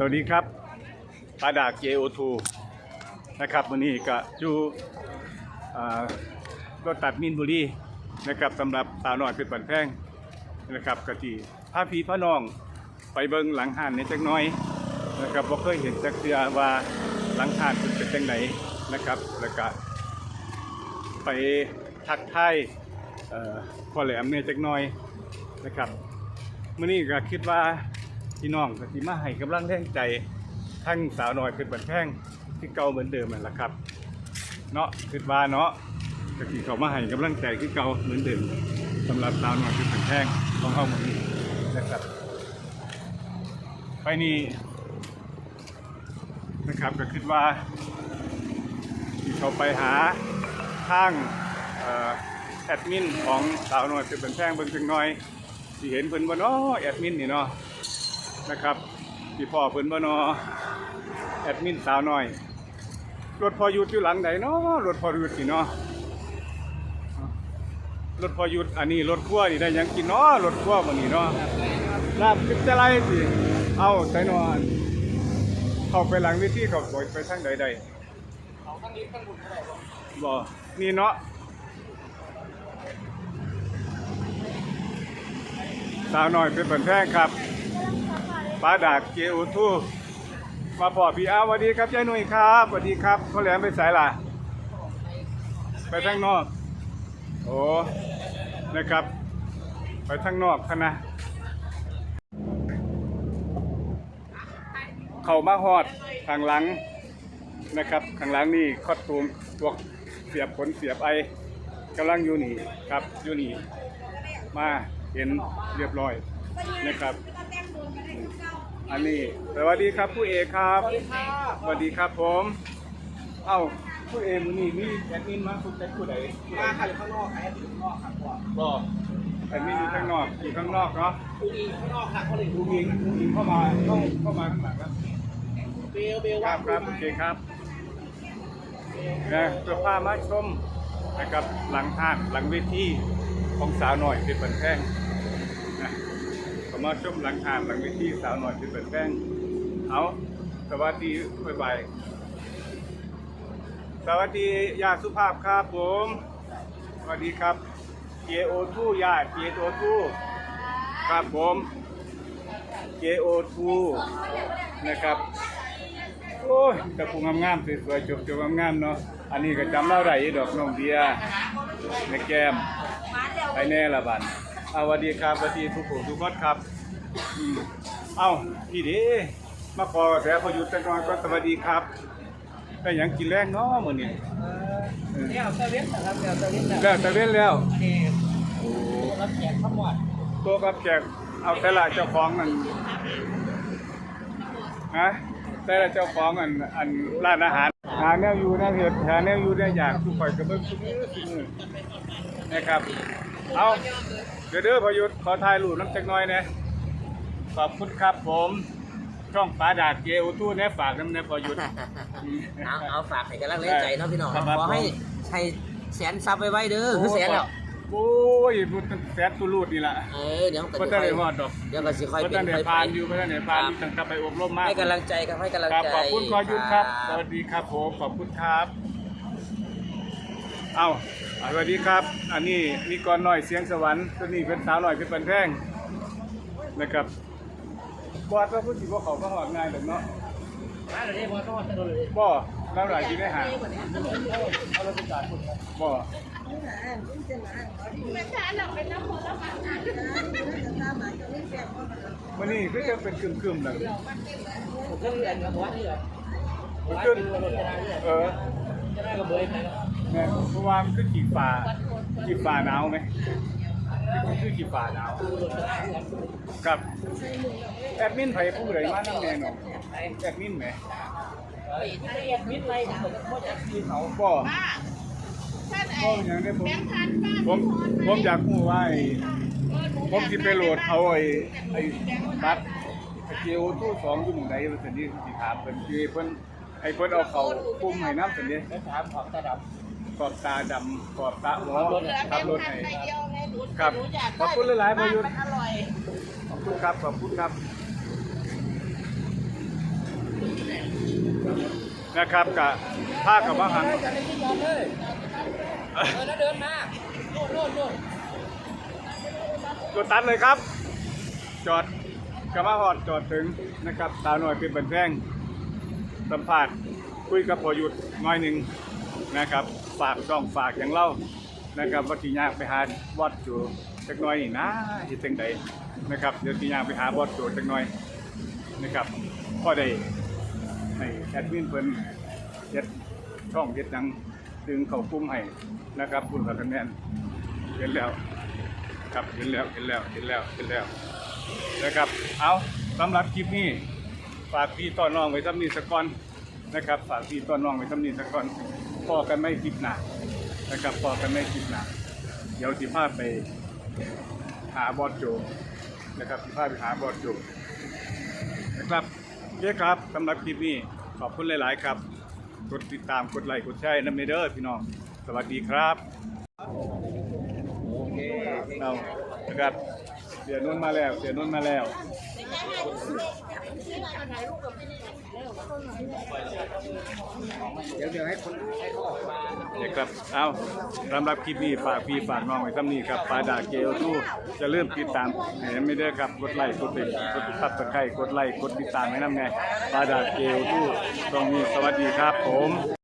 สวัสดีครับปาดาก JO2 นะครับวันนี้ก็อยู่รถตัดมินบุรีนะครับสำหรับสาวน้อยเป็นปันแพงนะครับกะจีพาพี่พาน้องไปเบิงหลังห้านในจักน้อยนะครับบ่เคยเห็นจักเทื่อว่าหลังห้านเป็นจังไหนนะครับแล้วก็ไปทักทายเอ่อพ่อแหลมเนี่ยจักน้อยนะครับมื้อนี้ก็คิดว่า พี่น้องก็สิมาให้กำลังแรงใจทั้งสาวน้อยเป็นบันแพงที่เก่าเหมือนเดิมนั่นแหละครับเนาะคิดว่าเนาะก็สิเขามาให้กำลังใจที่เก่าเหมือนเดิมสำหรับสาวน้อยเป็นบันแพงของเฮาหมื้อนี้นะครับ ไปนี่นะครับก็คิดว่าที่เขาไปหาทางแอดมินของสาวน้อยเป็นบันแพงเบิ่งจังน่อยสิเห็นเพิ่นบ่เนาะแอดมินนี่เนาะ นะครับพี่พ่อเพิ่นบ่นอแอดมินสาวน้อยรถพอยุดอยู่หลังใดเนาะรถพอยุดนี่เนาะรถพอยุดอันนี้รถขั้วนี่ได้ยังกินเนาะรถขั้วมื้อนี้เนาะลาบคิดจะไรสิเอาใส่นอนเข้าไปหลังวิธีเขาปล่อยไปทางใดใดเขาข้างนี้ข้างบนเท่าไหร่บ่นี่เนาะสาวน้อยเป็นบันแพงครับ ปลาดากเจอุทูมาพอพี่อาสวัสดีครับยายหนุ่ยครับสวัสดีครับเขาแหลมไปสายล่ะ ไปทางนอก โอ้นะครับ ไปทางนอกคณะเข้ามาฮอดทางหลังนะครับข้างหลังนี่คอดตูมพวกเสียบขนเสียบไอกำลังอยู่นี่ครับอยู่นี่มาเห็นเรียบร้อยนะครับ อันนี้สวัสดีครับผู้เอกครับสวัสดีค่ะสวัสดีครับผม เอ้าผู้เอกมือนี่นี่แอดมินมาคุณแจ็คผู้ใดมาค่ะอยู่ข้างนอกค่ะแอดอยู่ข้างนอกครับพ่อก็แอดมินอยู่ข้างนอกอยู่ข้างนอกเนาะดูอิงข้างนอกค่ะเขาเลยดูดูอิงดูอิงเข้ามาเข้าเข้ามาข้างหลังครับเบลเบลคว่ารับครับโอเคครับนะเสื้อผ้ามาชมนะครับหลังห้านหลังเวทีของสาวหน่อยเป็นบันแท่งนะก็ มาชมหลังหานหลังเวทีสาวหน่อยที่เป็นแท่งเอาสวัสดีบ๊ายบายสวัสดียาสุภาพครับผม สวัสดีครับ JO2 ยา JO2 ครับผม JO2 นะครับโอ้ยต่ผู้งามๆสวยๆจบๆงามๆเนาะอันนี้ก็จำเล่าได้ดอกน้องเบียร์ในแก้มไปแน่ละบัน อาสวัสดีครับสวัสดีทุกผู้ทุกคนครับอืมเอ้าพี่เด้มาขอแต่พอหยุดจังก่อนก็สวัสดีครับได้หยังกินแรงเนาะมื้อนี้เดี๋ยวเซเว่นนะครับเดี๋ยวเซเว่นนะแล้วตะเว้นแล้ว อันนี้โอ้รับแขกข้าวหมดตัวกับแขกเอาแต่ละเจ้าของนั่นฮะแต่ละเจ้าของอันอันร้านอาหาร หาแนวอยู่แนวเห็ดหาแนวอยู่ได้อยากทุกข่อยกระเบื้องทุกมือทุกมือนะครับ เอาเดี๋ยวเด้อพอหยุดขอถ่ายรูปน้ำจักหน่อยนะขอบคุณครับผมช่องปลาดาดเกอุตู้เนี่ยฝากน้ำเนี่ยพอหยุดเอาเอาฝากให้กำลังเล่นใจเนาะพี่น้องครับขอให้ให้แสนซับไว้ๆเด้อคือแสนแล้วโอ้ยมันแสนตุลูดนี่แหละเออเดี๋ยวมันก็ก็จะจะค่อได้ยฮอดดอกเดี๋ยวก็สิค่อยก็เป็จะนได้ค่อยพานไปอยู่ก็จะได้พานตั้งแต่ไปอบรมมาก ให้กำลังใจครับให้กำลังครับใจขอบคุณขอยุทธครับ สวัสดีครับผม ขอบคุณครับ เอ้า สวัสดีครับ อันนี้นี่ก่อนหน่อยเสียงสวรรค์ตัวนี้เป็นสาวหน่อยเป็นปันแท่งนะครับบอดว่าพูดถึงว่าเขาก็หอดง่ายแต่เนาะมาเลยพอต้องจะโดนเลยบ่แล้วหลายที่ได้หาเอาเราไปจ่ายคนครับบ่ไม่ใช่หรอกเป็นน้ำผลไม้วันนี้ก็จะเป็นกึ่มๆหน่อยเครื่องเรียนกับหัวนี่เหรอขึ้นจะได้เออจะได้กับเบยไปแล้ว เนี่ยเพราะว่ามันคือขีฟ้าขีฟ้าหนาวไหมคือคือขีฟ้าหนาวกับแอดมินไผผู้ใดมานั่งแน่นอนแอดมินไหมถ้าเรียนมิดไปผมก็จะคือเขาบ่ป้าท่านไอ้บ่อย่างนี้ผมแบงค์พันป้าผมผมอยากรู้ว่าไอ้ผมสิไปโหลดเอาไอ้ไอ้บัตรเกียวตู้สองอยู่หมู่ใดว่าซั่นนี่สิถามเพิ่นคือเพิ่นให้เพิ่นเอาเข้าปุ่มให้น้ำซั่นนี่แล้วถามของตาด ขอบตาดำขอบตาหมอเหลือแบขับงรถค์พันให้ใบเดียวไงหนูครับหนูอยากขอบคุณหลายๆประยุทธ์มันอร่อยขอบคุณครับขอบคุณครับนะครับกับภาคกับว่าหังจะได้ที่ยอมเลยเออแล้วเดินมาโน่นโน่นโน่นกดตัดเลยครับ จอดกระมาหอดจอดถึงนะครับตาหน่อยเป็นบันแพงสัมภาษณ์คุยกับพอหยุดหน้อยหนึ่งนะครับ ฝากช่องฝากอย่างเล่านะครับว่าที่ยากไปหาบอดจูจักน้อยนี่นะเฮ็ดจังใดนะครับเดี๋ยวที่ยากไปหาบอดจูจักน่อยนะครับพอได้ให้แอดมินเพิ่นเฮ็ดช่องเฮ็ดหยังดึงเข้ากลุ่มให้นะครับคุณกับคะแนนเห็นแล้วครับเห็นแล้วเห็นแล้วเห็นแล้วเห็นแล้วนะครับเอาสำหรับคลิปนี้ฝากพี่ต้อนน้องไว้ทำนี้สักก่อนนะครับฝากพี่ต้อนน้องไว้ทำนี้สักก่อน พอกันไม่คลิปหนานะครับพอกันไม่คลิปหนาเดี๋ยวสิพาไปหาบอสโจนะครับสิพาไปหาบอสโจนะครับโอเคครับสำหรับคลิปนี้ขอบคุณหลาย ๆ ครับ กดติดตามกดไลค์กดแชร์น้ำเนเดอร์พี่น้อง สวัสดีครับ เรานะครับ สียนุ่นมาแล้ว เสียนุ่นมาแล้วเดี๋ยวเดี๋ยวให้คนให้เขาออกมานะครับเอาสำหรับคลิปนี้ฝากพี่ฝากน้องไว้ซ้ำนี้ครับปลาดาเกลทูจะเริ่มติดตามให้ไม่ได้ครับกดไลค์กดติดกดซับสไครต์กดไลค์กดติดตามให้น้ำไงปลาดาเกลทูตรงนี้สวัสดีครับผม